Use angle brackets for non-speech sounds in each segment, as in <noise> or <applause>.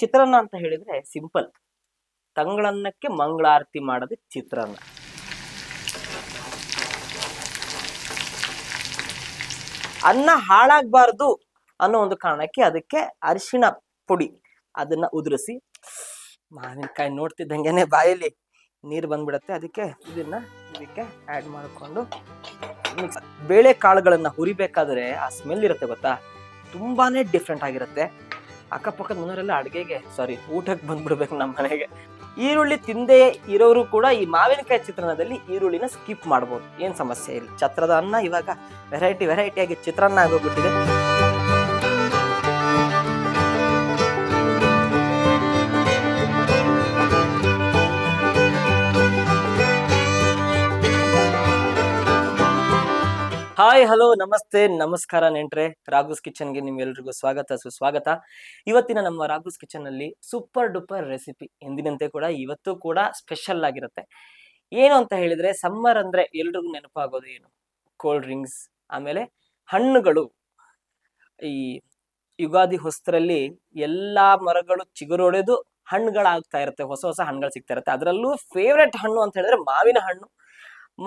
ಚಿತ್ರಾನ್ನ ಅಂತ ಹೇಳಿದ್ರೆ ಸಿಂಪಲ್. ತಂಗಳನ್ನಕ್ಕೆ ಮಂಗಳಾರತಿ ಮಾಡೋದು ಚಿತ್ರಾನ್ನ. ಅನ್ನ ಹಾಳಾಗಬಾರ್ದು ಅನ್ನೋ ಒಂದು ಕಾರಣಕ್ಕೆ ಅದಕ್ಕೆ ಅರಿಶಿಣ ಪುಡಿ. ಅದನ್ನ ಉದುರಿಸಿ. ಮಾವಿನಕಾಯಿ ನೋಡ್ತಿದ್ದಂಗೆನೆ ಬಾಯಲ್ಲಿ ನೀರು ಬಂದ್ಬಿಡತ್ತೆ. ಅದಕ್ಕೆ ಇದನ್ನ ಇದಕ್ಕೆ ಆ್ಯಡ್ ಮಾಡಿಕೊಂಡು ಬೇಳೆ ಕಾಳುಗಳನ್ನು ಹುರಿಬೇಕಾದ್ರೆ ಆ ಸ್ಮೆಲ್ ಇರುತ್ತೆ ಗೊತ್ತಾ? ತುಂಬಾನೇ ಡಿಫ್ರೆಂಟ್ ಆಗಿರುತ್ತೆ. ಅಕ್ಕಪಕ್ಕದ ಮನೆಯವರೆಲ್ಲ ಅಡುಗೆಗೆ ಸಾರಿ ಊಟಕ್ಕೆ ಬಂದ್ಬಿಡ್ಬೇಕು ನಮ್ಮ ಮನೆಗೆ. ಈರುಳ್ಳಿ ತಿಂದೇ ಇರೋರು ಕೂಡ ಈ ಮಾವಿನಕಾಯಿ ಚಿತ್ರಾನ್ನದಲ್ಲಿ ಈರುಳ್ಳಿನ ಸ್ಕಿಪ್ ಮಾಡ್ಬೋದು. ಏನು ಸಮಸ್ಯೆ ಇಲ್ಲ. ಛತ್ರದ ಅನ್ನ ಇವಾಗ ವೆರೈಟಿ ವೆರೈಟಿಯಾಗಿ ಚಿತ್ರಾನ್ನ ಆಗೋಗ್ಬಿಟ್ಟಿದೆ. ಹಾಯ್ ಹಲೋ ನಮಸ್ತೆ, ನಮಸ್ಕಾರ ನೆಂಟ್ರೆ. ರಾಘುಸ್ ಕಿಚನ್ಗೆ ನಿಮ್ಗೆಲ್ರಿಗೂ ಸ್ವಾಗತ, ಸುಸ್ವಾಗತ. ಇವತ್ತಿನ ನಮ್ಮ ರಾಘುಸ್ ಕಿಚನ್ ಅಲ್ಲಿ ಸೂಪರ್ ಡೂಪರ್ ರೆಸಿಪಿ ಎಂದಿನಂತೆ ಕೂಡ, ಇವತ್ತು ಕೂಡ ಸ್ಪೆಷಲ್ ಆಗಿರುತ್ತೆ. ಏನು ಅಂತ ಹೇಳಿದ್ರೆ, ಸಮ್ಮರ್ ಅಂದ್ರೆ ಎಲ್ರಿಗೂ ನೆನಪಾಗೋದು ಏನು? ಕೋಲ್ಡ್ ಡ್ರಿಂಕ್ಸ್, ಆಮೇಲೆ ಹಣ್ಣುಗಳು. ಈ ಯುಗಾದಿ ಹೊಸ್ತರಲ್ಲಿ ಎಲ್ಲಾ ಮರಗಳು ಚಿಗುರೊಡೆದು ಹಣ್ಣುಗಳಾಗ್ತಾ ಇರುತ್ತೆ, ಹೊಸ ಹೊಸ ಹಣ್ಣುಗಳು ಸಿಗ್ತಾ ಇರುತ್ತೆ. ಅದರಲ್ಲೂ ಫೇವ್ರೆಟ್ ಹಣ್ಣು ಅಂತ ಹೇಳಿದ್ರೆ ಮಾವಿನ ಹಣ್ಣು.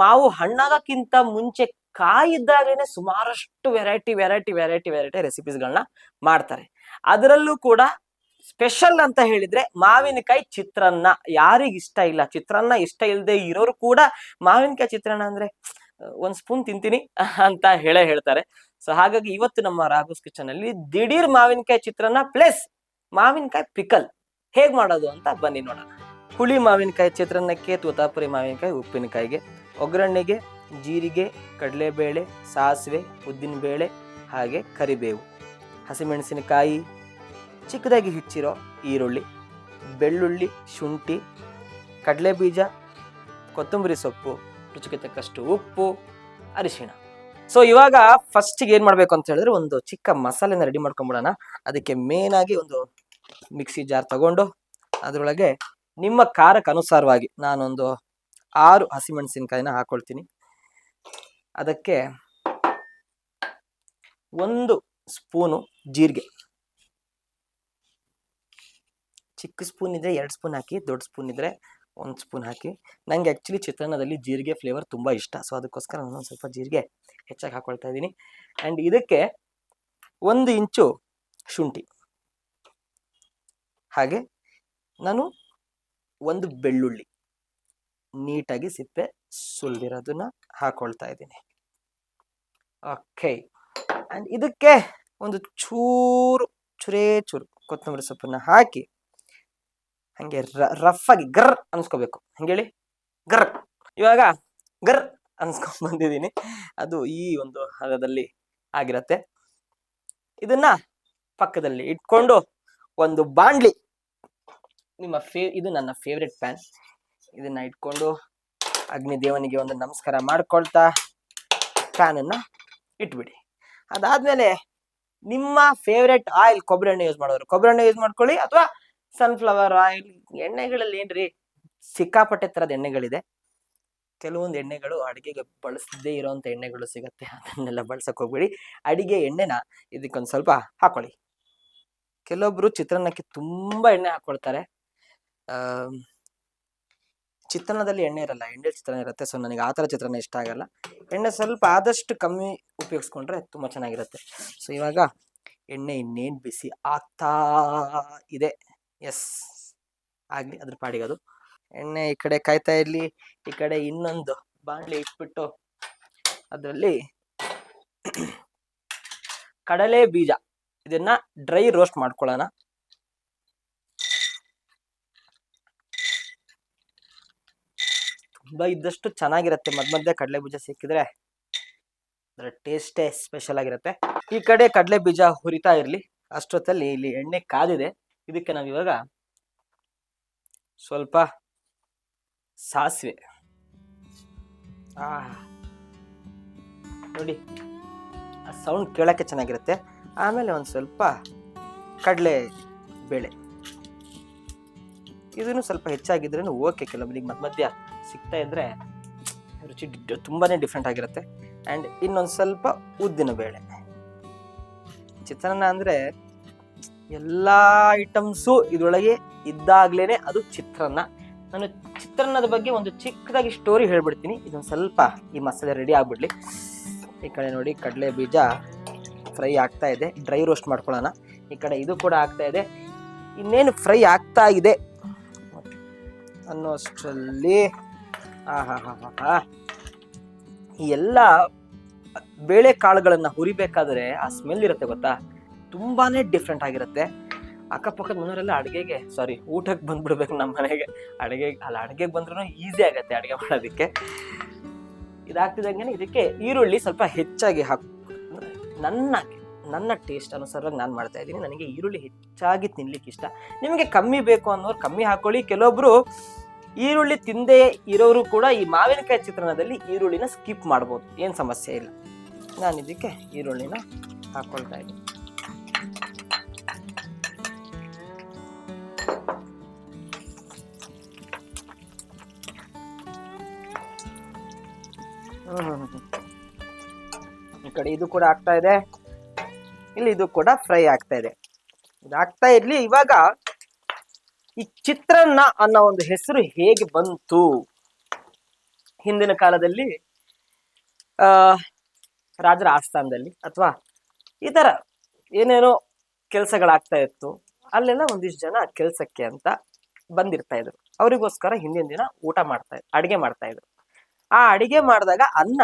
ಮಾವು ಹಣ್ಣಾಗಕ್ಕಿಂತ ಮುಂಚೆ ಕಾಯಿದ್ದಾಗೇನೆ ಸುಮಾರಷ್ಟು ವೆರೈಟಿ ವೆರೈಟಿ ವೆರೈಟಿ ವೆರೈಟಿ ರೆಸಿಪೀಸ್ಗಳನ್ನ ಮಾಡ್ತಾರೆ. ಅದರಲ್ಲೂ ಕೂಡ ಸ್ಪೆಷಲ್ ಅಂತ ಹೇಳಿದ್ರೆ ಮಾವಿನಕಾಯಿ ಚಿತ್ರಾನ್ನ. ಯಾರಿಗೆ ಇಷ್ಟ ಇಲ್ಲ, ಚಿತ್ರಾನ್ನ ಇಷ್ಟ ಇಲ್ಲದೆ ಇರೋರು ಕೂಡ ಮಾವಿನಕಾಯಿ ಚಿತ್ರಾನ್ನ ಅಂದ್ರೆ, ಒಂದ್ ಸ್ಪೂನ್ ತಿಂತೀನಿ ಅಂತ ಹೇಳೇ ಹೇಳ್ತಾರೆ. ಸೊ ಹಾಗಾಗಿ ಇವತ್ತು ನಮ್ಮ ರಾಘುಸ್ ಕಿಚನ್ ಅಲ್ಲಿ ದಿಢೀರ್ ಮಾವಿನಕಾಯಿ ಚಿತ್ರಾನ್ನ ಪ್ಲಸ್ ಮಾವಿನಕಾಯಿ ಪಿಕಲ್ ಹೇಗ್ ಮಾಡೋದು ಅಂತ ಬನ್ನಿ ನೋಡೋಣ. ಹುಳಿ ಮಾವಿನಕಾಯಿ ಚಿತ್ರಾನ್ನಕ್ಕೆ, ತೂತಾಪುರಿ ಮಾವಿನಕಾಯಿ, ಉಪ್ಪಿನಕಾಯಿಗೆ, ಒಗ್ಗರಣೆಗೆ ಜೀರಿಗೆ, ಕಡಲೆಬೇಳೆ, ಸಾಸಿವೆ, ಉದ್ದಿನಬೇಳೆ ಹಾಗೆ ಕರಿಬೇವು. ಹಸಿಮೆಣಸಿನಕಾಯಿ, ಚಿಕ್ಕದಾಗಿ ಹೆಚ್ಚಿರೋ ಈರುಳ್ಳಿ, ಬೆಳ್ಳುಳ್ಳಿ, ಶುಂಠಿ ಕಡಲೆ ಬೀಜ ಕೊತ್ತಂಬರಿ ಸೊಪ್ಪು, ರುಚಿಗೆ ತಕ್ಕಷ್ಟು ಉಪ್ಪು, ಅರಿಶಿಣ. ಸೊ ಇವಾಗ ಫಸ್ಟಿಗೆ ಏನು ಮಾಡಬೇಕು ಅಂತ ಹೇಳಿದ್ರೆ ಒಂದು ಚಿಕ್ಕ ಮಸಾಲೆನ ರೆಡಿ ಮಾಡ್ಕೊಂಬಿಡೋಣ. ಅದಕ್ಕೆ ಮೇನಾಗಿ ಒಂದು ಮಿಕ್ಸಿ ಜಾರ್ ತಗೊಂಡು ಅದರೊಳಗೆ ನಿಮ್ಮ ಖಾರಕ್ಕೆ ಅನುಸಾರವಾಗಿ ನಾನೊಂದು ಆರು ಹಸಿಮೆಣಸಿನಕಾಯಿನ ಹಾಕೊಳ್ತೀನಿ. ಅದಕ್ಕೆ ಒಂದು ಸ್ಪೂನು ಜೀರಿಗೆ. ಚಿಕ್ಕ ಸ್ಪೂನ್ ಇದ್ರೆ ಎರಡು ಸ್ಪೂನ್ ಹಾಕಿ, ದೊಡ್ಡ ಸ್ಪೂನ್ ಇದ್ರೆ ಒಂದು ಸ್ಪೂನ್ ಹಾಕಿ. ನಂಗೆ ಆ್ಯಕ್ಚುಲಿ ಚಿತ್ರಾನ್ನದಲ್ಲಿ ಜೀರಿಗೆ ಫ್ಲೇವರ್ ತುಂಬ ಇಷ್ಟ. ಸೊ ಅದಕ್ಕೋಸ್ಕರ ನಾನು ಸ್ವಲ್ಪ ಜೀರಿಗೆ ಹೆಚ್ಚಾಗಿ ಹಾಕೊಳ್ತಾ ಇದ್ದೀನಿ. ಆ್ಯಂಡ್ ಇದಕ್ಕೆ ಒಂದು ಇಂಚು ಶುಂಠಿ. ಹಾಗೆ ನಾನು ಒಂದು ಬೆಳ್ಳುಳ್ಳಿ. ನೀಟಾಗಿ ಸಿಪ್ಪೆ ಸುಲಿದಿರೋದನ್ನ ಹಾಕೊಳ್ತಾ ಇದ್ದೀನಿ. ಓಕೆ ಆ್ಯಂಡ್ ಇದಕ್ಕೆ ಒಂದು ಚೂರು, ಚುರೇ ಚೂರು ಕೊತ್ತಂಬರಿ ಸೊಪ್ಪನ್ನ ಹಾಕಿ ಹಂಗೆ ರಫ್ ಆಗಿ ಗರ್ ಅನ್ಸ್ಕೋಬೇಕು. ಹಂಗೇಳಿ? ಗರ್. ಇವಾಗ ಗರ್ ಅನ್ಸ್ಕೊಂಡ್ ಬಂದಿದ್ದೀನಿ. ಅದು ಈ ಒಂದು ಹಗದಲ್ಲಿ ಆಗಿರತ್ತೆ. ಇದನ್ನ ಪಕ್ಕದಲ್ಲಿ ಇಟ್ಕೊಂಡು ಒಂದು ಬಾಂಡ್ಲಿ ನಿಮ್ಮ ಫೇ, ಇದು ನನ್ನ ಫೇವ್ರೆಟ್ ಪ್ಯಾನ್ ಇದನ್ನ ಇಟ್ಕೊಂಡು ಅಗ್ನಿ ದೇವನಿಗೆ ಒಂದು ನಮಸ್ಕಾರ ಮಾಡ್ಕೊಳ್ತಾ ಫ್ಯಾನನ್ನ ಇಟ್ಬಿಡಿ. ಅದಾದ್ಮೇಲೆ ನಿಮ್ಮ ಫೇವ್ರೆಟ್ ಆಯಿಲ್ ಕೊಬ್ಬರಿ ಎಣ್ಣೆ ಯೂಸ್ ಮಾಡೋರು. ಕೊಬ್ಬರಿ ಎಣ್ಣೆ ಯೂಸ್ ಮಾಡ್ಕೊಳ್ಳಿ ಅಥವಾ ಸನ್ಫ್ಲವರ್ ಆಯಿಲ್ ಎಣ್ಣೆಗಳಲ್ಲಿ ಏನ್ರಿ ಸಿಕ್ಕಾಪಟ್ಟೆ ಥರದ ಎಣ್ಣೆಗಳಿದೆ. ಕೆಲವೊಂದು ಎಣ್ಣೆಗಳು ಅಡಿಗೆಗೆ ಬಳಸದೇ ಇರೋಂಥ ಎಣ್ಣೆಗಳು ಸಿಗತ್ತೆ. ಅದನ್ನೆಲ್ಲ ಬಳಸಕ್ ಹೋಗ್ಬೇಡಿ. ಅಡಿಗೆ ಎಣ್ಣೆನ ಇದಕ್ಕೊಂದು ಸ್ವಲ್ಪ ಹಾಕೊಳ್ಳಿ. ಕೆಲವೊಬ್ರು ಚಿತ್ರಾನ್ನಕ್ಕೆ ತುಂಬಾ ಎಣ್ಣೆ ಹಾಕೊಳ್ತಾರೆ. ಆ ಚಿತ್ರಾನ್ನದಲ್ಲಿ ಎಣ್ಣೆ ಇರಲ್ಲ, ಎಣ್ಣೆ ಚಿತ್ರಣ ಇರುತ್ತೆ. ಸೊ ನನಗೆ ಆ ಥರ ಚಿತ್ರಣ ಇಷ್ಟ ಆಗಲ್ಲ. ಎಣ್ಣೆ ಸ್ವಲ್ಪ ಆದಷ್ಟು ಕಮ್ಮಿ ಉಪಯೋಗಿಸ್ಕೊಂಡ್ರೆ ತುಂಬ ಚೆನ್ನಾಗಿರುತ್ತೆ. ಸೊ ಇವಾಗ ಎಣ್ಣೆ ಇನ್ನೇನು ಬಿಸಿ ಆಗ್ತಾ ಇದೆ. ಎಸ್ ಆಗಲಿ, ಅದ್ರ ಪಾಡಿಗೆ ಅದು. ಎಣ್ಣೆ ಈ ಕಡೆ ಕಾಯ್ತಾ ಇರಲಿ, ಈ ಕಡೆ ಇನ್ನೊಂದು ಬಾಣಲಿ ಇಟ್ಬಿಟ್ಟು ಅದರಲ್ಲಿ ಕಡಲೆ ಬೀಜ. ಇದನ್ನ ಡ್ರೈ ರೋಸ್ಟ್ ಮಾಡ್ಕೊಳ್ಳೋಣ. ಇದ್ದಷ್ಟು ಚೆನ್ನಾಗಿರುತ್ತೆ. ಮಧ್ಯ ಮಧ್ಯೆ ಕಡಲೆ ಬೀಜ ಸಿಕ್ಕಿದ್ರೆ ಅದರ ಟೇಸ್ಟೇ ಸ್ಪೆಷಲ್ ಆಗಿರುತ್ತೆ. ಈ ಕಡೆ ಕಡಲೆ ಬೀಜ ಹುರಿತಾ ಇರಲಿ. ಅಷ್ಟೊತ್ತಲ್ಲಿ ಇಲ್ಲಿ ಎಣ್ಣೆ ಕಾದಿದೆ. ಇದಕ್ಕೆ ನಾವು ಇವಾಗ ಸ್ವಲ್ಪ ಸಾಸಿವೆ. ಆ, ನೋಡಿ, ಆ ಸೌಂಡ್ ಕೇಳೋಕ್ಕೆ ಚೆನ್ನಾಗಿರುತ್ತೆ. ಆಮೇಲೆ ಒಂದು ಸ್ವಲ್ಪ ಕಡಲೆ ಬೇಳೆ. ಇದನ್ನು ಸ್ವಲ್ಪ ಹೆಚ್ಚಾಗಿದ್ರೂ ಓಕೆ ಕೆಲವೊಬ್ಬರಿಗೆ ಮಧ್ಯ ಮಧ್ಯ ಸಿಗ್ತಾ ಇದ್ರೆ ರುಚಿ ತುಂಬಾ ಡಿಫ್ರೆಂಟ್ ಆಗಿರುತ್ತೆ. ಆ್ಯಂಡ್ ಇನ್ನೊಂದು ಸ್ವಲ್ಪ ಉದ್ದಿನ ಬೇಳೆ. ಚಿತ್ರಾನ್ನ ಅಂದರೆ ಎಲ್ಲ ಐಟಮ್ಸು ಇದರೊಳಗೆ ಇದ್ದಾಗಲೇ ಅದು ಚಿತ್ರಾನ್ನ. ನಾನು ಚಿತ್ರಾನ್ನದ ಬಗ್ಗೆ ಒಂದು ಚಿಕ್ಕದಾಗಿ ಸ್ಟೋರಿ ಹೇಳ್ಬಿಡ್ತೀನಿ. ಇದೊಂದು ಸ್ವಲ್ಪ ಈ ಮಸಾಲೆ ರೆಡಿ ಆಗ್ಬಿಡ್ಲಿ. ಈ ಕಡೆ ನೋಡಿ ಕಡಲೆ ಬೀಜ ಫ್ರೈ ಆಗ್ತಾ ಇದೆ. ಡ್ರೈ ರೋಸ್ಟ್ ಮಾಡ್ಕೊಳ್ಳೋಣ. ಈ ಕಡೆ ಇದು ಕೂಡ ಆಗ್ತಾ ಇದೆ. ಇನ್ನೇನು ಫ್ರೈ ಆಗ್ತಾ ಇದೆ ಅನ್ನೋಷ್ಟರಲ್ಲಿ ಈ ಎಲ್ಲ ಬೇಳೆ ಕಾಳುಗಳನ್ನ ಹುರಿಬೇಕಾದ್ರೆ ಆ ಸ್ಮೆಲ್ ಇರುತ್ತೆ ಗೊತ್ತಾ? ತುಂಬಾನೇ ಡಿಫ್ರೆಂಟ್ ಆಗಿರುತ್ತೆ. ಅಕ್ಕಪಕ್ಕದ ಮನೆಯವರೆಲ್ಲ ಅಡುಗೆಗೆ ಸಾರಿ ಊಟಕ್ಕೆ ಬಂದ್ಬಿಡ್ಬೇಕು ನಮ್ಮ ಮನೆಗೆ. ಅಡುಗೆ, ಅಲ್ಲ, ಅಡುಗೆಗೆ ಬಂದ್ರೂ ಈಸಿ ಆಗುತ್ತೆ ಅಡುಗೆ ಮಾಡೋದಕ್ಕೆ. ಇದಾಗ್ತಿದ್ದಂಗೆ ಇದಕ್ಕೆ ಈರುಳ್ಳಿ ಸ್ವಲ್ಪ ಹೆಚ್ಚಾಗಿ ಹಾಕ್, ನನ್ನ ನನ್ನ ಟೇಸ್ಟ್ ಅನುಸಾರವಾಗಿ ನಾನು ಮಾಡ್ತಾ ಇದ್ದೀನಿ. ನನಗೆ ಈರುಳ್ಳಿ ಹೆಚ್ಚಾಗಿ ತಿನ್ಲಿಕ್ಕೆ ಇಷ್ಟ ನಿಮಗೆ ಕಮ್ಮಿ ಬೇಕು ಅನ್ನೋರು ಕಮ್ಮಿ ಹಾಕೊಳ್ಳಿ. ಕೆಲವೊಬ್ರು ಈರುಳ್ಳಿ ತಿಂದೇ ಇರೋರು ಕೂಡ ಈ ಮಾವಿನಕಾಯಿ ಚಿತ್ರಣದಲ್ಲಿ ಈರುಳ್ಳಿನ ಸ್ಕಿಪ್ ಮಾಡ್ಬೋದು. ಏನು ಸಮಸ್ಯೆ ಇಲ್ಲ. ನಾನು ಇದಕ್ಕೆ ಈರುಳ್ಳಿನ ಹಾಕೊಳ್ತಾ ಇದ್ದೀನಿ. ಈ ಕಡೆ ಇದು ಕೂಡ ಆಗ್ತಾ ಇದೆ. ಇಲ್ಲಿ ಇದು ಕೂಡ ಫ್ರೈ ಆಗ್ತಾ ಇದೆ. ಇದು ಆಗ್ತಾ ಇರ್ಲಿ ಇವಾಗ ಈ ಚಿತ್ರಾನ್ನ ಅನ್ನೋ ಒಂದು ಹೆಸರು ಹೇಗೆ ಬಂತು? ಹಿಂದಿನ ಕಾಲದಲ್ಲಿ, ಆ, ರಾಜರ ಆಸ್ಥಾನದಲ್ಲಿ ಅಥವಾ ಈ ತರ ಏನೇನೋ ಕೆಲಸಗಳಾಗ್ತಾ ಇತ್ತು, ಅಲ್ಲೆಲ್ಲ ಒಂದಿಷ್ಟು ಜನ ಕೆಲಸಕ್ಕೆ ಅಂತ ಬಂದಿರ್ತಾ ಇದ್ರು. ಅವರಿಗೋಸ್ಕರ ಹಿಂದಿನ ದಿನ ಊಟ ಮಾಡ್ತಾ ಇದ್ರು ಅಡಿಗೆ ಮಾಡ್ತಾ ಇದ್ರು. ಆ ಅಡಿಗೆ ಮಾಡಿದಾಗ ಅನ್ನ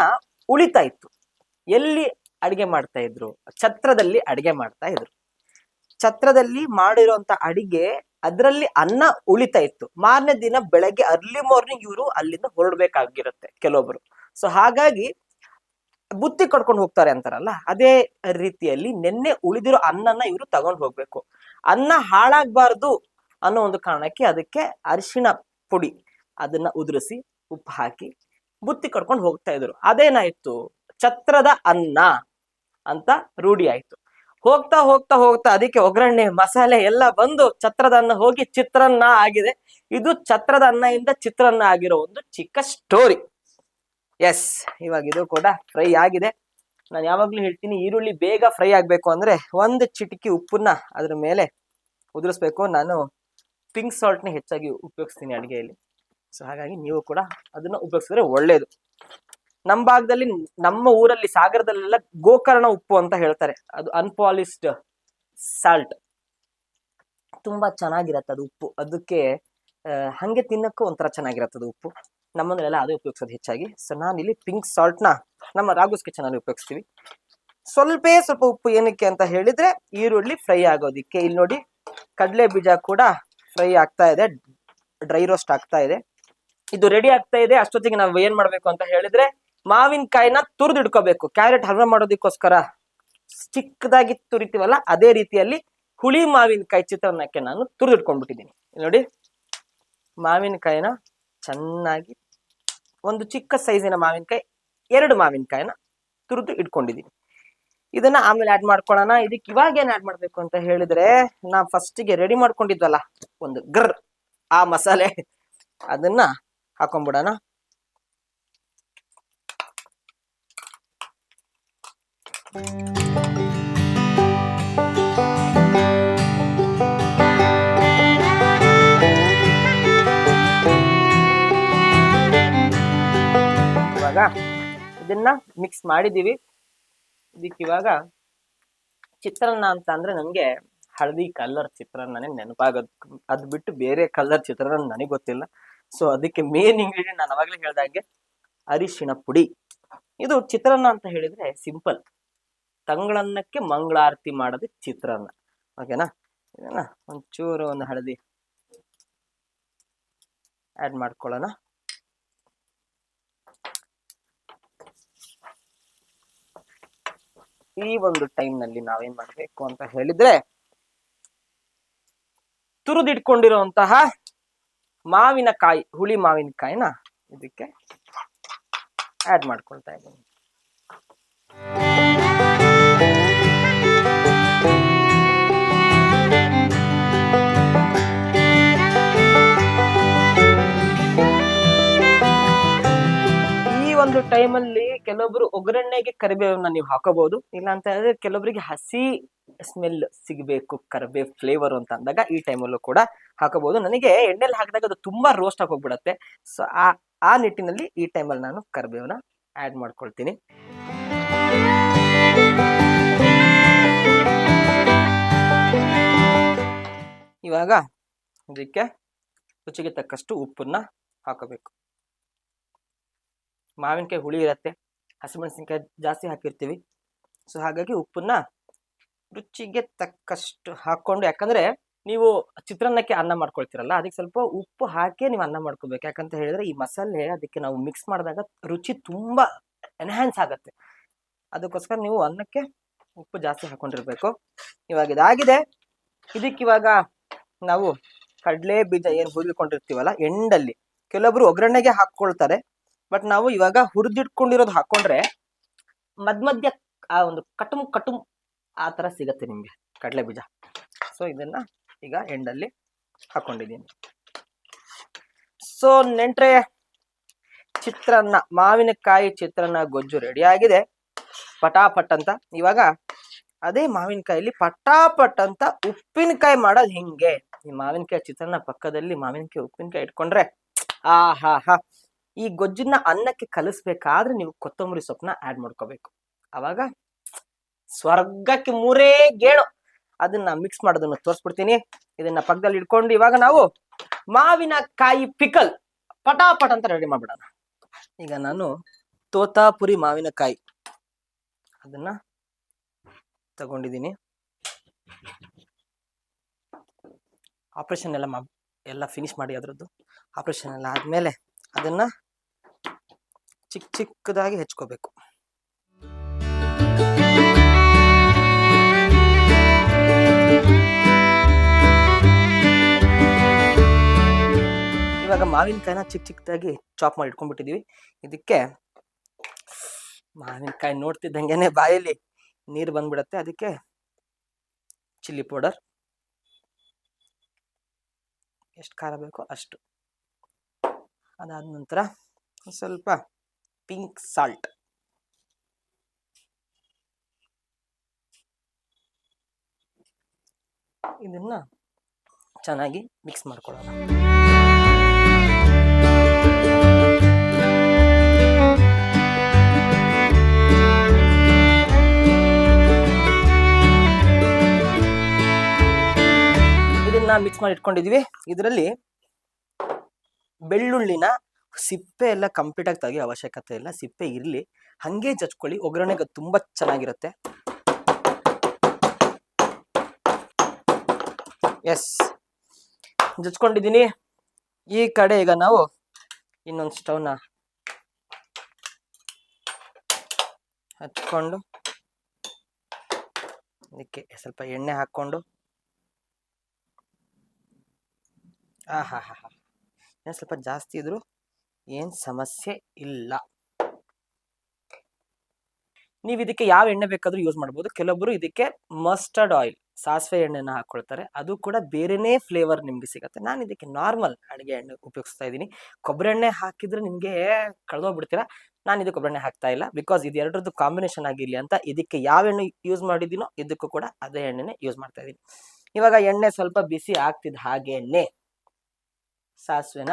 ಉಳಿತಾ ಇತ್ತು. ಎಲ್ಲಿ ಅಡಿಗೆ ಮಾಡ್ತಾ ಇದ್ರು? ಛತ್ರದಲ್ಲಿ ಅಡಿಗೆ ಮಾಡ್ತಾ ಇದ್ರು. ಛತ್ರದಲ್ಲಿ ಮಾಡಿರುವಂತ ಅಡಿಗೆ ಅದರಲ್ಲಿ ಅನ್ನ ಉಳಿತಾ ಇತ್ತು. ಮಾರನೇ ದಿನ ಬೆಳಗ್ಗೆ ಅರ್ಲಿ ಮಾರ್ನಿಂಗ್ ಇವರು ಅಲ್ಲಿಂದ ಹೊರಡ್ಬೇಕಾಗಿರುತ್ತೆ ಕೆಲವೊಬ್ರು. ಸೊ ಹಾಗಾಗಿ ಬುತ್ತಿ ಕಟ್ಕೊಂಡು ಹೋಗ್ತಾರೆ ಅಂತಾರಲ್ಲ, ಅದೇ ರೀತಿಯಲ್ಲಿ ನಿನ್ನೆ ಉಳಿದಿರೋ ಅನ್ನನ ಇವರು ತಗೊಂಡು ಹೋಗ್ಬೇಕು. ಅನ್ನ ಹಾಳಾಗ್ಬಾರ್ದು ಅನ್ನೋ ಒಂದು ಕಾರಣಕ್ಕೆ ಅದಕ್ಕೆ ಅರಿಶಿಣ ಪುಡಿ ಅದನ್ನ ಉದುರಿಸಿ ಉಪ್ಪು ಹಾಕಿ ಬುತ್ತಿ ಕಟ್ಕೊಂಡು ಹೋಗ್ತಾ ಇದ್ರು. ಅದೇನಾಯ್ತು? ಛತ್ರದ ಅನ್ನ ಅಂತ ರೂಢಿ ಆಯ್ತು ಹೋಗ್ತಾ ಹೋಗ್ತಾ ಹೋಗ್ತಾ ಅದಕ್ಕೆ ಒಗ್ಗರಣೆ, ಮಸಾಲೆ ಎಲ್ಲ ಬಂದು ಛತ್ರದ ಅನ್ನ ಹೋಗಿ ಚಿತ್ರಾನ್ನ ಆಗಿದೆ. ಇದು ಛತ್ರದ ಅನ್ನ ಇಂದ ಚಿತ್ರಾನ್ನ ಆಗಿರೋ ಒಂದು ಚಿಕ್ಕ ಸ್ಟೋರಿ ಎಸ್ ಇವಾಗ ಇದು ಕೂಡ ಫ್ರೈ ಆಗಿದೆ. ನಾನು ಯಾವಾಗ್ಲೂ ಹೇಳ್ತೀನಿ, ಈರುಳ್ಳಿ ಬೇಗ ಫ್ರೈ ಆಗ್ಬೇಕು ಅಂದ್ರೆ ಒಂದು ಚಿಟಿಕಿ ಉಪ್ಪನ್ನ ಅದ್ರ ಮೇಲೆ ಉದುರಿಸ್ಬೇಕು. ನಾನು ಪಿಂಕ್ ಸಾಲ್ಟ್ನ ಹೆಚ್ಚಾಗಿ ಉಪಯೋಗಿಸ್ತೀನಿ ಅಡುಗೆಯಲ್ಲಿ. ಸೊ ಹಾಗಾಗಿ ನೀವು ಕೂಡ ಅದನ್ನ ಉಪಯೋಗಿಸಿದ್ರೆ ಒಳ್ಳೇದು. ನಮ್ಮ ಭಾಗದಲ್ಲಿ ನಮ್ಮ ಊರಲ್ಲಿ ಸಾಗರದಲ್ಲೆಲ್ಲ ಗೋಕರ್ಣ ಉಪ್ಪು ಅಂತ ಹೇಳ್ತಾರೆ. ಅದು ಅನ್ಪಾಲಿಸ್ಡ್ ಸಾಲ್ಟ್ ತುಂಬಾ ಚೆನ್ನಾಗಿರತ್ತೆ ಅದು ಉಪ್ಪು. ಅದಕ್ಕೆ ಹಂಗೆ ತಿನ್ನಕ್ಕೂ ಒಂಥರ ಅದು ಉಪ್ಪು. ನಮ್ಮನೆಲ್ಲ ಅದೇ ಉಪಯೋಗಿಸೋದು ಹೆಚ್ಚಾಗಿ. ಸೊ ನಾನು ಇಲ್ಲಿ ಪಿಂಕ್ ಸಾಲ್ಟ್ನ ನಮ್ಮ ರಾಗುಸ್ ಕಿಚನ್ ಅಲ್ಲಿ ಉಪಯೋಗಿಸ್ತೀವಿ. ಸ್ವಲ್ಪ ಸ್ವಲ್ಪ ಉಪ್ಪು ಏನಕ್ಕೆ ಅಂತ ಹೇಳಿದ್ರೆ, ಈರುಳ್ಳಿ ಫ್ರೈ ಆಗೋದಿಕ್ಕೆ. ಇಲ್ಲಿ ನೋಡಿ, ಕಡಲೆ ಬೀಜ ಕೂಡ ಫ್ರೈ ಆಗ್ತಾ ಇದೆ ಡ್ರೈ ರೋಸ್ಟ್ ಆಗ್ತಾ ಇದೆ. ಇದು ರೆಡಿ ಆಗ್ತಾ ಇದೆ. ಅಷ್ಟೊತ್ತಿಗೆ ನಾವು ಏನ್ ಮಾಡ್ಬೇಕು ಅಂತ ಹೇಳಿದ್ರೆ ಮಾವಿನಕಾಯಿನ ತುರಿದು ಇಡ್ಕೋಬೇಕು ಕ್ಯಾರೆಟ್ ಹಲ್ವಾ ಮಾಡೋದಕ್ಕೋಸ್ಕರ ಚಿಕ್ಕದಾಗಿ ತುರಿತೀವಲ್ಲ, ಅದೇ ರೀತಿಯಲ್ಲಿ ಹುಳಿ ಮಾವಿನಕಾಯಿ ಚಿತ್ರಾನ್ನಕ್ಕೆ ನಾನು ತುರಿದು ಇಟ್ಕೊಂಡ್ಬಿಟ್ಟಿದ್ದೀನಿ ನೋಡಿ, ಮಾವಿನಕಾಯಿನ ಚೆನ್ನಾಗಿ ಒಂದು ಚಿಕ್ಕ ಸೈಜಿನ ಮಾವಿನಕಾಯಿ, ಎರಡು ಮಾವಿನಕಾಯಿನ ತುರಿದು ಇಟ್ಕೊಂಡಿದ್ದೀನಿ. ಇದನ್ನ ಆಮೇಲೆ ಆಡ್ ಮಾಡ್ಕೊಳ್ಳೋಣ. ಇದಕ್ಕೆ ಇವಾಗ ಏನು ಆಡ್ ಮಾಡಬೇಕು ಅಂತ ಹೇಳಿದ್ರೆ ನಾ ಫಸ್ಟಿಗೆ ರೆಡಿ ಮಾಡ್ಕೊಂಡಿದ್ವಲ್ಲ, ಒಂದು ಗರ್ ಆ ಮಸಾಲೆ, ಅದನ್ನ ಹಾಕೊಂಡ್ಬಿಡೋಣ ಇವಾಗ ಇದನ್ನ ಮಿಕ್ಸ್ ಮಾಡಿದೀವಿ ಇದಕ್ಕೆ ಇವಾಗ ಚಿತ್ರಾನ್ನ ಅಂತ ಅಂದ್ರೆ ನನಗೆ ಹಳದಿ ಕಲರ್ ಚಿತ್ರಾನ್ನನೇ ನೆನಪಾಗೋದು ಅದ್ ಬಿಟ್ಟು ಬೇರೆ ಕಲರ್ ಚಿತ್ರಾನ್ನ ನನಗೆ ಗೊತ್ತಿಲ್ಲ. ಸೊ ಅದಕ್ಕೆ ಮೇನ್ ಇಂಗ್ರೀಡಿಯಂಟ್ ನಾನು ಅವಾಗಲೇ ಹೇಳ್ದಾಗೆ ಅರಿಶಿಣ ಪುಡಿ. ಇದು ಚಿತ್ರಾನ್ನ ಅಂತ ಹೇಳಿದ್ರೆ ಸಿಂಪಲ್ ತಂಗಳನ್ನಕ್ಕೆ ಮಂಗಳಾರತಿ ಮಾಡೋದು ಚಿತ್ರಾನ್ನ ಓಕೆನಾ ಇದನ್ನ ಒಂಚೂರು ಒಂದು ಹಳದಿ ಆ್ಯಡ್ ಮಾಡ್ಕೊಳ್ಳೋಣ. ಈ ಒಂದು ಟೈಮ್ನಲ್ಲಿ ನಾವೇನ್ ಮಾಡ್ಬೇಕು ಅಂತ ಹೇಳಿದ್ರೆ, ತುರಿದಿಟ್ಕೊಂಡಿರುವಂತಹ ಮಾವಿನಕಾಯಿ, ಹುಳಿ ಮಾವಿನಕಾಯಿನ ಇದಕ್ಕೆ ಆಡ್ ಮಾಡ್ಕೊಳ್ತಾ ಇದ್ದೀನಿ. ಒಂದು ಟೈಮಲ್ಲಿ ಕೆಲವೊಬ್ರು ಒಗ್ಗರಣೆಗೆ ಕರಿಬೇವನ್ನ ನೀವು ಹಾಕೋಬಹುದು ಇಲ್ಲ ಅಂತ ಹೇಳಿದ್ರೆ ಕೆಲವೊಬ್ಬರಿಗೆ ಹಸಿ ಸ್ಮೆಲ್ ಸಿಗಬೇಕು, ಕರಿಬೇವು ಫ್ಲೇವರ್ ಅಂತ ಅಂದಾಗ ಈ ಟೈಮಲ್ಲೂ ಕೂಡ ಹಾಕಬಹುದು ನನಗೆ ಎಣ್ಣೆಲಿ ಹಾಕಿದಾಗ ಅದು ತುಂಬಾ ರೋಸ್ಟ್ ಆಗಿ ಹೋಗ್ಬಿಡತ್ತೆ. ಸೊ ಆ ಆ ನಿಟ್ಟಿನಲ್ಲಿ ಈ ಟೈಮಲ್ಲಿ ನಾನು ಕರಿಬೇವನ್ನ ಆ್ಯಡ್ ಮಾಡ್ಕೊಳ್ತೀನಿ. ಇವಾಗ ಇದಕ್ಕೆ ರುಚಿಗೆ ತಕ್ಕಷ್ಟು ಉಪ್ಪನ್ನ ಹಾಕಬೇಕು. ಮಾವಿನಕಾಯಿ ಹುಳಿ ಇರುತ್ತೆ, ಹಸಿಮೆಣಸಿನ್ಕಾಯಿ ಜಾಸ್ತಿ ಹಾಕಿರ್ತೀವಿ. ಸೊ ಹಾಗಾಗಿ ಉಪ್ಪನ್ನ ರುಚಿಗೆ ತಕ್ಕಷ್ಟು ಹಾಕ್ಕೊಂಡು, ಯಾಕಂದ್ರೆ ನೀವು ಚಿತ್ರಾನ್ನಕ್ಕೆ ಅನ್ನ ಮಾಡ್ಕೊಳ್ತೀರಲ್ಲ, ಅದಕ್ಕೆ ಸ್ವಲ್ಪ ಉಪ್ಪು ಹಾಕಿ ನೀವು ಅನ್ನ ಮಾಡ್ಕೋಬೇಕು. ಯಾಕಂತ ಹೇಳಿದ್ರೆ ಈ ಮಸಾಲೆ ಅದಕ್ಕೆ ನಾವು ಮಿಕ್ಸ್ ಮಾಡಿದಾಗ ರುಚಿ ತುಂಬ ಎನ್ಹ್ಯಾನ್ಸ್ ಆಗುತ್ತೆ. ಅದಕ್ಕೋಸ್ಕರ ನೀವು ಅನ್ನಕ್ಕೆ ಉಪ್ಪು ಜಾಸ್ತಿ ಹಾಕೊಂಡಿರ್ಬೇಕು. ಇವಾಗ ಇದಾಗಿದೆ. ಇದಕ್ಕೆ ಇವಾಗ ನಾವು ಕಡಲೆ ಬೀಜ ಏನು ಹುರಿದುಕೊಂಡಿರ್ತೀವಲ್ಲ, ಎಂಡಲ್ಲಿ. ಕೆಲವೊಬ್ರು ಒಗ್ಗರಣೆಗೆ ಹಾಕೊಳ್ತಾರೆ ಬಟ್ ನಾವು ಇವಾಗ ಹುರಿದಿಟ್ಕೊಂಡಿರೋದು ಹಾಕೊಂಡ್ರೆ ಮಧ್ಯ ಮಧ್ಯ ಆ ಒಂದು ಕಟುಮ್ ಕಟುಮ್ ಆ ತರ ಸಿಗತ್ತೆ ನಿಮ್ಗೆ ಕಡಲೆ ಬೀಜ. ಸೊ ಇದನ್ನ ಈಗ ಎಂಡಲ್ಲಿ ಹಾಕೊಂಡಿದ್ದೀನಿ. ಸೊ ನೆಂಟ್ರೆ, ಚಿತ್ರಾನ್ನ, ಮಾವಿನಕಾಯಿ ಚಿತ್ರಾನ್ನ ಗೊಜ್ಜು ರೆಡಿ ಆಗಿದೆ. ಪಟಾಪಟ್ ಅಂತ. ಇವಾಗ ಅದೇ ಮಾವಿನಕಾಯಲ್ಲಿ ಪಟಾಪಟ್ ಅಂತ ಉಪ್ಪಿನಕಾಯಿ ಮಾಡೋದು ಹಿಂಗೆ? ಈ ಮಾವಿನಕಾಯಿ ಚಿತ್ರಾನ್ನ ಪಕ್ಕದಲ್ಲಿ ಮಾವಿನಕಾಯಿ ಉಪ್ಪಿನಕಾಯಿ ಇಟ್ಕೊಂಡ್ರೆ ಆ ಹಾ ಹಾ ಈ ಗೊಜ್ಜನ್ನ ಅನ್ನಕ್ಕೆ ಕಲಿಸ್ಬೇಕಾದ್ರೆ ನೀವು ಕೊತ್ತಂಬರಿ ಸೊಪ್ಪನ್ನ ಆ್ಯಡ್ ಮಾಡ್ಕೋಬೇಕು. ಅವಾಗ ಸ್ವರ್ಗಕ್ಕೆ ಮೂರೇ ಗೇಣು ಅದನ್ನ ಮಿಕ್ಸ್ ಮಾಡೋದನ್ನು ತೋರಿಸ್ಬಿಡ್ತೀನಿ. ಇದನ್ನ ಪಕ್ಕದಲ್ಲಿ ಇಟ್ಕೊಂಡು ಇವಾಗ ನಾವು ಮಾವಿನಕಾಯಿ ಪಿಕಲ್ ಪಟಾಪಟ್ ಅಂತ ರೆಡಿ ಮಾಡ್ಬಿಡೋಣ. ಈಗ ನಾನು ತೋತಾಪುರಿ ಮಾವಿನಕಾಯಿ ಅದನ್ನ ತಗೊಂಡಿದ್ದೀನಿ. ಆಪ್ರೇಷನ್ ಎಲ್ಲ ಮಾ ಎಲ್ಲ ಫಿನಿಶ್ ಮಾಡಿ ಅದರದ್ದು. ಆಪ್ರೇಷನ್ ಎಲ್ಲ ಆದ್ಮೇಲೆ ಅದನ್ನ ಚಿಕ್ಕ ಚಿಕ್ಕದಾಗಿ ಹೆಚ್ಕೋಬೇಕು. ಇವಾಗ ಮಾವಿನಕಾಯಿನ ಚಿಕ್ಕ ಚಿಕ್ಕದಾಗಿ ಚಾಪ್ ಮಾಡಿ ಇಟ್ಕೊಂಡ್ಬಿಟ್ಟಿದೀವಿ. ಇದಕ್ಕೆ ಮಾವಿನಕಾಯಿ ನೋಡ್ತಿದ್ದಂಗೆನೆ ಬಾಯಲ್ಲಿ ನೀರು ಬಂದ್ಬಿಡತ್ತೆ. ಅದಕ್ಕೆ ಚಿಲ್ಲಿ ಪೌಡರ್. ಎಷ್ಟು ಖಾರ ಬೇಕೋ ಅಷ್ಟು. ಅದಾದ ನಂತರ ಸ್ವಲ್ಪ ಪಿಂಕ್ ಸಾಲ್ಟ್ ಇದನ್ನು ಚೆನ್ನಾಗಿ ಮಿಕ್ಸ್ ಮಾಡ್ಕೊಳ್ಳೋಣ. ಇದನ್ನು ಮಿಕ್ಸ್ ಮಾಡಿ ಇಟ್ಕೊಂಡಿದ್ವಿ. ಇದರಲ್ಲಿ ಬೆಳ್ಳುಳ್ಳಿನ ಸಿಪ್ಪೆ ಎಲ್ಲ ಕಂಪ್ಲೀಟ್ ಆಗಿ ತೆಗಿಯೋ ಅವಶ್ಯಕತೆ ಇಲ್ಲ. ಸಿಪ್ಪೆ ಇರಲಿ. ಹಾಗೆ ಜಚ್ಕೊಳ್ಳಿ ಒಗ್ಗರಣೆಗೆ ತುಂಬ ತುಂಬಾ ಚೆನ್ನಾಗಿರುತ್ತೆ. ಎಸ್ ಜಚ್ಕೊಂಡಿದ್ದೀನಿ ಈ ಕಡೆ ಈಗ ನಾವು ಇನ್ನೊಂದು ಸ್ಟೌನ ಹಚ್ಕೊಂಡು ಅದಕ್ಕೆ ಸ್ವಲ್ಪ ಎಣ್ಣೆ ಹಾಕ್ಕೊಂಡು. ಆ ಹಾ ಹಾ ಹಾ ಏನು ಸ್ವಲ್ಪ ಜಾಸ್ತಿ ಇದ್ದರೂ ಏನು ಸಮಸ್ಯೆ ಇಲ್ಲ. ನೀವು ಇದಕ್ಕೆ ಯಾವ ಎಣ್ಣೆ ಬೇಕಾದರೂ ಯೂಸ್ ಮಾಡ್ಬೋದು. ಕೆಲವೊಬ್ಬರು ಇದಕ್ಕೆ ಮಸ್ಟರ್ಡ್ ಆಯಿಲ್ ಸಾಸಿವೆ ಎಣ್ಣೆನ ಹಾಕ್ಕೊಳ್ತಾರೆ ಅದು ಕೂಡ ಬೇರೆನೇ ಫ್ಲೇವರ್ ನಿಮಗೆ ಸಿಗುತ್ತೆ. ನಾನು ಇದಕ್ಕೆ ನಾರ್ಮಲ್ ಅಡುಗೆ ಎಣ್ಣೆ ಉಪಯೋಗಿಸ್ತಾ ಇದ್ದೀನಿ. ಕೊಬ್ಬರಿ ಎಣ್ಣೆ ಹಾಕಿದ್ರೆ ನಿಮಗೆ ಕಳೆದೋಗ್ಬಿಡ್ತೀರಾ? ನಾನು ಇದು ಕೊಬ್ಬರಿ ಎಣ್ಣೆ ಹಾಕ್ತಾ ಇಲ್ಲ. ಬಿಕಾಸ್ ಇದು ಎರಡರದ್ದು ಕಾಂಬಿನೇಷನ್ ಆಗಿರಲಿ ಅಂತ ಇದಕ್ಕೆ ಯಾವ ಎಣ್ಣೆ ಯೂಸ್ ಮಾಡಿದ್ದೀನೋ ಇದಕ್ಕೂ ಕೂಡ ಅದೇ ಎಣ್ಣೆನೇ ಯೂಸ್ ಮಾಡ್ತಾ ಇದ್ದೀನಿ. ಇವಾಗ ಎಣ್ಣೆ ಸ್ವಲ್ಪ ಬಿಸಿ ಆಗ್ತಿದ್ದ ಹಾಗೇನೆ ಸಾಸಿವೆನ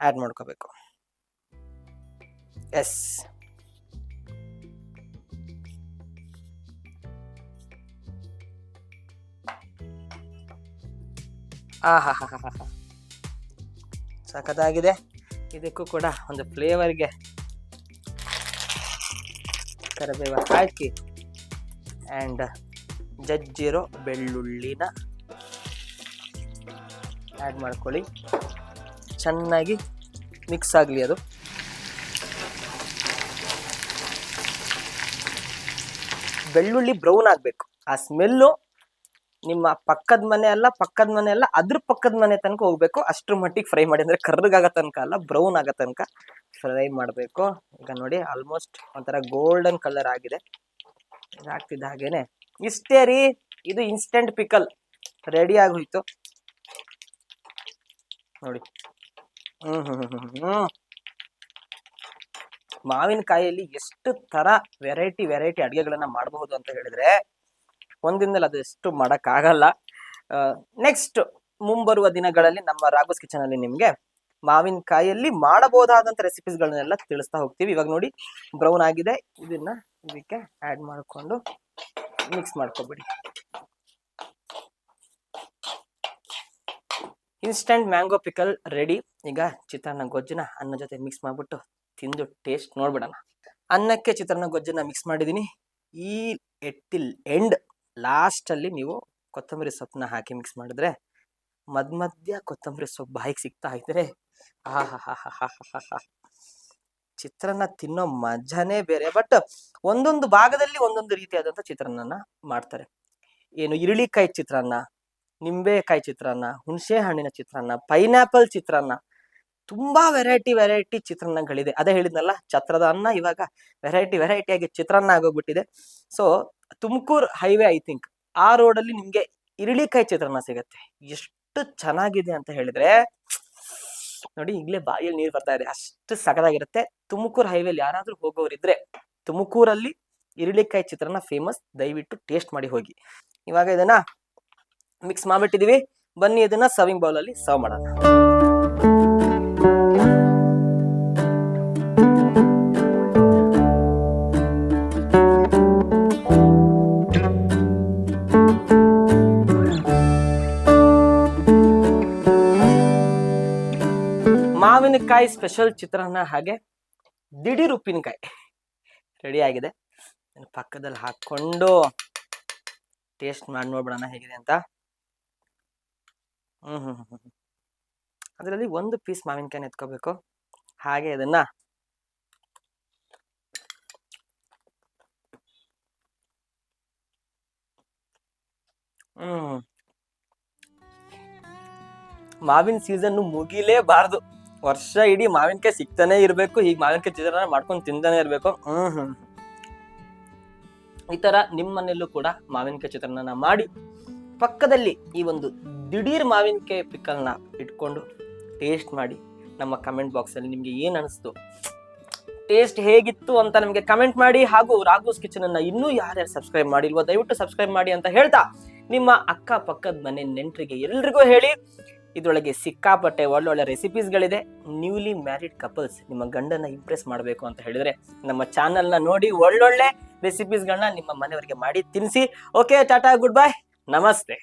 ಆ್ಯಡ್ ಮಾಡ್ಕೋಬೇಕು. ಎಸ್ ಆ ಹಾ ಹಾ ಹಾ ಹಾ ಸಖತ್ತಾಗಿದೆ. ಇದಕ್ಕೂ ಕೂಡ ಒಂದು ಫ್ಲೇವರ್ಗೆ ಕರಿಬೇವ ಹಾಕಿ ಆ್ಯಂಡ್ ಜಜ್ಜಿರೋ ಬೆಳ್ಳುಳ್ಳಿನ ಆ್ಯಡ್ ಮಾಡ್ಕೊಳ್ಳಿ. ಚೆನ್ನಾಗಿ ಮಿಕ್ಸ್ ಆಗಲಿ ಅದು. ಬೆಳ್ಳುಳ್ಳಿ ಬ್ರೌನ್ ಆಗಬೇಕು. ಆ ಸ್ಮೆಲ್ಲು ನಿಮ್ಮ ಪಕ್ಕದ ಮನೆ ಅಲ್ಲ, ಪಕ್ಕದ ಮನೆ ಅಲ್ಲ, ಅದ್ರ ಪಕ್ಕದ ಮನೆ ತನಕ ಹೋಗ್ಬೇಕು. ಅಷ್ಟ್ರ ಮಟ್ಟಿಗೆ ಫ್ರೈ ಮಾಡಿ ಅಂದ್ರೆ ಕರ್ರಗಾಗೋ ತನಕ ಅಲ್ಲ ಬ್ರೌನ್ ಆಗೋ ತನಕ ಫ್ರೈ ಮಾಡಬೇಕು. ಈಗ ನೋಡಿ ಆಲ್ಮೋಸ್ಟ್ ಒಂಥರ ಗೋಲ್ಡನ್ ಕಲರ್ ಆಗಿದೆ. ಆಗ್ತಿದ್ದ ಹಾಗೇನೆ. ಇಷ್ಟೇ ರೀ, ಇದು ಇನ್ಸ್ಟೆಂಟ್ ಪಿಕಲ್ ರೆಡಿ ಆಗೋಯ್ತು ನೋಡಿ. ಹ್ಮ್ ಮಾವಿನಕಾಯಿಯಲ್ಲಿ ಎಷ್ಟು ತರ ವೆರೈಟಿ ವೆರೈಟಿ ಅಡುಗೆಗಳನ್ನ ಮಾಡಬಹುದು ಅಂತ ಹೇಳಿದ್ರೆ ಒಂದಿನದಲ್ಲಿ ಅದೆಷ್ಟು ಮಾಡೋಕ್ಕಾಗಲ್ಲ. ನೆಕ್ಸ್ಟ್ ಮುಂಬರುವ ದಿನಗಳಲ್ಲಿ ನಮ್ಮ ರಾಗೋಸ್ ಕಿಚನ್ ಅಲ್ಲಿ ನಿಮ್ಗೆ ಮಾವಿನಕಾಯಲ್ಲಿ ಮಾಡಬಹುದಾದಂತ ರೆಸಿಪೀಸ್ಗಳನ್ನೆಲ್ಲ ತಿಳಿಸ್ತಾ ಹೋಗ್ತೀವಿ. ಇವಾಗ ನೋಡಿ ಬ್ರೌನ್ ಆಗಿದೆ. ಇದನ್ನ ಇದಕ್ಕೆ ಆಡ್ ಮಾಡಿಕೊಂಡು ಮಿಕ್ಸ್ ಮಾಡ್ಕೊಬಿಡಿ. ಇನ್ಸ್ಟಂಟ್ ಮ್ಯಾಂಗೋ ಪಿಕಲ್ ರೆಡಿ ಈಗ ಚಿತ್ರಾನ್ನ ಗೊಜ್ಜನ್ನ ಅನ್ನ ಜೊತೆ ಮಿಕ್ಸ್ ಮಾಡಿಬಿಟ್ಟು ತಿಂದು ಟೇಸ್ಟ್ ನೋಡ್ಬಿಡೋಣ. ಅನ್ನಕ್ಕೆ ಚಿತ್ರಾನ್ನ ಗೊಜ್ಜನ್ನ ಮಿಕ್ಸ್ ಮಾಡಿದ್ದೀನಿ ಈ ಎಟ್ಟಿಲ್ ಎಂಡ್ ಲಾಸ್ಟಲ್ಲಿ ನೀವು ಕೊತ್ತಂಬರಿ ಸೊಪ್ಪನ್ನ ಹಾಕಿ ಮಿಕ್ಸ್ ಮಾಡಿದ್ರೆ ಮಧ್ಯ ಮಧ್ಯ ಕೊತ್ತಂಬರಿ ಸೊಪ್ಪು ಬಾಯಿಗೆ ಸಿಗ್ತಾ ಇದ್ರೆ ಆಹಾಹಾಹಾಹಾಹಾ. ಚಿತ್ರಾನ್ನ ತಿನ್ನೋ ಮಜಾನೇ ಬೇರೆ. ಬಟ್ ಒಂದೊಂದು ಭಾಗದಲ್ಲಿ ಒಂದೊಂದು ರೀತಿಯಾದಂತ ಚಿತ್ರಾನ್ನ ಮಾಡ್ತಾರೆ. ಏನು ಇರುಳಿಕಾಯಿ ಚಿತ್ರಾನ್ನ ನಿಂಬೆಕಾಯಿ ಚಿತ್ರಾನ್ನ ಹುಣಸೆ ಹಣ್ಣಿನ ಚಿತ್ರಾನ್ನ, ಪೈನಾಪಲ್ ಚಿತ್ರಾನ್ನ, ತುಂಬಾ ವೆರೈಟಿ ವೆರೈಟಿ ಚಿತ್ರಾನ್ನಗಳಿದೆ. ಅದೇ ಹೇಳಿದ್ನಲ್ಲ, ಛತ್ರದ ಅನ್ನ ಇವಾಗ ವೆರೈಟಿ ವೆರೈಟಿ ಆಗಿ ಚಿತ್ರಾನ್ನ ಆಗೋಗ್ಬಿಟ್ಟಿದೆ. So Tumakuru highway I think ಆ ರೋಡಲ್ಲಿ ನಿಮ್ಗೆ ಇರಳಿಕಾಯಿ ಚಿತ್ರಾನ್ನ ಸಿಗತ್ತೆ. ಎಷ್ಟು ಚೆನ್ನಾಗಿದೆ ಅಂತ ಹೇಳಿದ್ರೆ, ನೋಡಿ ಈಗಲೇ ಬಾಯಲ್ಲಿ ನೀರು ಬರ್ತಾ ಇದೆ. ಅಷ್ಟು ಸಗದಾಗಿರುತ್ತೆ. ತುಮಕೂರು ಹೈವೇಲಿ ಯಾರಾದ್ರೂ ಹೋಗೋರಿದ್ರೆ ತುಮಕೂರಲ್ಲಿ ಇರಳಿಕಾಯಿ ಚಿತ್ರಾನ್ನ ಫೇಮಸ್ ದಯವಿಟ್ಟು ಟೇಸ್ಟ್ ಮಾಡಿ ಹೋಗಿ. ಇವಾಗ ಇದನ್ನ ಮಿಕ್ಸ್ ಮಾಡ್ಬಿಟ್ಟಿದೀವಿ. ಬನ್ನಿ ಇದನ್ನ ಸರ್ವಿಂಗ್ ಬೌಲ್ ಅಲ್ಲಿ ಸರ್ವ್ ಮಾಡೋಣ. ಮಾವಿನಕಾಯಿ ಸ್ಪೆಷಲ್ ಚಿತ್ರಾನ್ನ ಹಾಗೆ ದಿಢೀರ್ ಉಪ್ಪಿನಕಾಯಿ. ರೆಡಿ ಆಗಿದೆ. ಪಕ್ಕದಲ್ಲಿ ಹಾಕೊಂಡು ಟೇಸ್ಟ್ ಮಾಡಿ ನೋಡ್ಬಿಡೋಣ ಹೇಗಿದೆ ಅಂತ. <laughs> ಅದರಲ್ಲಿ ಒಂದು ಪೀಸ್ ಮಾವಿನಕಾಯಿ ಎತ್ಕೋಬೇಕು. ಹಾಗೆ ಅದನ್ನ ಹ್ಮ್. ಮಾವಿನ ಸೀಸನ್ ಮುಗಿಲೇಬಾರ್ದು. ವರ್ಷ ಇಡೀ ಮಾವಿನಕಾಯಿ ಸಿಗ್ತಾನೆ ಇರಬೇಕು, ಹೀಗೆ ಮಾವಿನಕಾಯಿ ಚಿತ್ರಾನ್ನ ಮಾಡ್ಕೊಂಡು ತಿಂತಾನೆ ಇರಬೇಕು. ಹ್ಮ್ ಹ್ಮ್. ಈ ತರ ನಿಮ್ಮ ಮನೆಯಲ್ಲೂ ಕೂಡ ಮಾವಿನಕಾಯಿ ಚಿತ್ರಾನ್ನ ಮಾಡಿ ಪಕ್ಕದಲ್ಲಿ ಈ ಒಂದು ದಿಢೀರ್ ಮಾವಿನಕಾಯಿ ಪಿಕ್ಕಲ್ನ ಇಟ್ಕೊಂಡು ಟೇಸ್ಟ್ ಮಾಡಿ ನಮ್ಮ ಕಮೆಂಟ್ ಬಾಕ್ಸಲ್ಲಿ ನಿಮಗೆ ಏನು ಅನಿಸ್ತು? ಟೇಸ್ಟ್ ಹೇಗಿತ್ತು ಅಂತ ನಮಗೆ ಕಮೆಂಟ್ ಮಾಡಿ ಹಾಗೂ ರಾಘೋಸ್ ಕಿಚನ್ ಅನ್ನ ಇನ್ನೂ ಯಾರ್ಯಾರು ಸಬ್ಸ್ಕ್ರೈಬ್ ಮಾಡಿಲ್ವೋ ದಯವಿಟ್ಟು ಸಬ್ಸ್ಕ್ರೈಬ್ ಮಾಡಿ ಅಂತ ಹೇಳ್ತಾ ನಿಮ್ಮ ಅಕ್ಕಪಕ್ಕದ ಮನೆ ನೆಂಟರಿಗೆ ಎಲ್ರಿಗೂ ಹೇಳಿ. ಇದರೊಳಗೆ ಸಿಕ್ಕಾಪಟ್ಟೆ ಒಳ್ಳೊಳ್ಳೆ ರೆಸಿಪೀಸ್ಗಳಿದೆ ನ್ಯೂಲಿ ಮ್ಯಾರಿಡ್ ಕಪಲ್ಸ್ ನಿಮ್ಮ ಗಂಡನ ಇಂಪ್ರೆಸ್ ಮಾಡಬೇಕು ಅಂತ ಹೇಳಿದ್ರೆ ನಮ್ಮ ಚಾನಲ್ನ ನೋಡಿ ಒಳ್ಳೊಳ್ಳೆ ರೆಸಿಪೀಸ್ಗಳನ್ನ ನಿಮ್ಮ ಮನೆಯವರಿಗೆ ಮಾಡಿ ತಿನ್ನಿಸಿ ಓಕೆ ಟಾಟಾ ಗುಡ್ ಬೈ ನಮಸ್ತೆ.